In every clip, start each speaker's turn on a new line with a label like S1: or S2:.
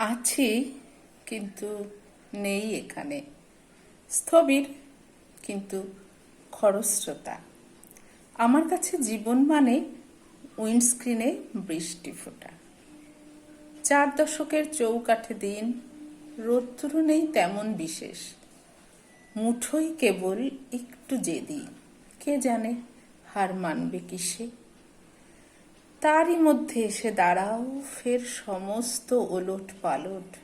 S1: আছি, কিন্তু নেই এখানে। স্থবির, কিন্তু খরস্রোতা। আমার কাছে জীবন মানে উইন্ডস্ক্রিনে বৃষ্টি ফোটা। চার দশকের চৌকাঠে দিন রোদ্দুর নেই তেমন বিশেষ। মুঠোই কেবল একটু জেদি। কে জানে হার মানবে কিসে? তারই মধ্যে এসে দাঁড়াও, ফের সমস্ত ওলট পালট।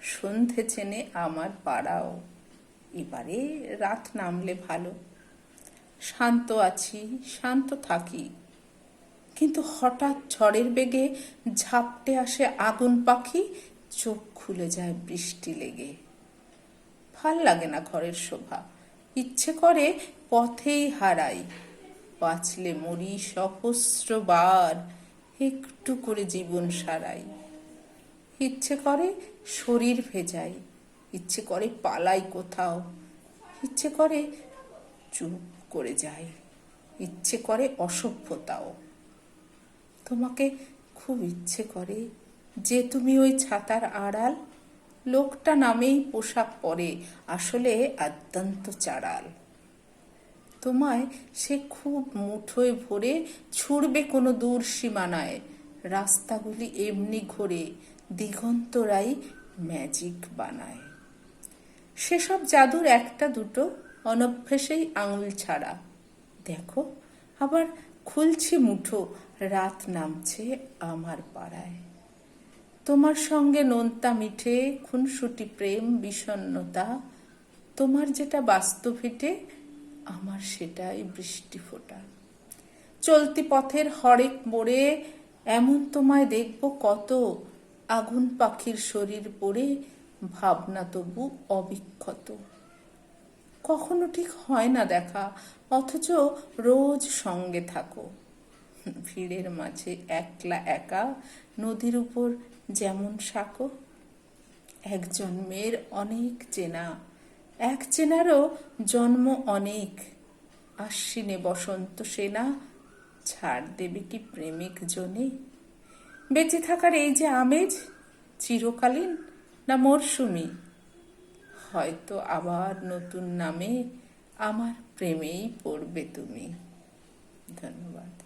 S1: সন্ধে চেনে আমার পাড়াও। এবারে রাত নামলে ভালো। শান্ত আছি, শান্ত থাকি। কিন্তু হঠাৎ ঝড়ের বেগে ঝাপটে আসে আগুন পাখি, চোখ খুলে যায় বৃষ্টি লেগে। ভালো লাগে না ঘরের শোভা। ইচ্ছে করে পথেই হারাই। বাঁচলে মরি সহস্রবার, একটু করে জীবন সারাই। ইচ্ছে করে শরীর ভেজাই, ইচ্ছে করে পালাই কোথাও, ইচ্ছে করে চুপ করে যাই, ইচ্ছে করে অসভ্যতাও। তোমাকে খুব ইচ্ছে করে যে তুমি ওই ছাতার আড়াল, লোকটা নামেই পোশাক পরে, আসলে আদ্যান্ত চাড়াল। তোমায় সে খুব মুঠোয় ভরে ছুড়বে কোনো দূর সীমানায়। রাস্তাগুলি এমনি ঘোরে, দিগন্তরাই ম্যাজিক বানায়। সেসব জাদুর একটা দুটো অনভ্যেসেই আঙুল ছাড়া। দেখো, আবার খুলছি মুঠো, রাত নামছে আমার পাড়ায়। তোমার সঙ্গে নোনতা মিঠে, খুনসুটি প্রেম বিষণ্ণতা, তোমার যেটা বাস্তবিটে আমার সেটাই বৃষ্টি ফোটা। চলতি পথের হরেক মোড়ে এমন তোমায় দেখব কত আগুন পাখির শরীর পড়ে, ভাবনা তবু অবিক্ষত। কখনো ঠিক হয় না দেখা, অথচ রোজ সঙ্গে থাকো। ভিড়ের মাঝে একলা একা, নদীর উপর যেমন সাঁকো একজন মেয়ের অনেক চেনা। এক চেনারও জন্ম অনেক। আশ্বিনে বসন্ত সেনা ছাড় দেবে কি প্রেমিক জনে? বেঁচে থাকার এই যে আমেজ চিরকালীন না মরশুমি হয়তো আবার নতুন নামে আমার প্রেমেই পড়বে তুমি। ধন্যবাদ।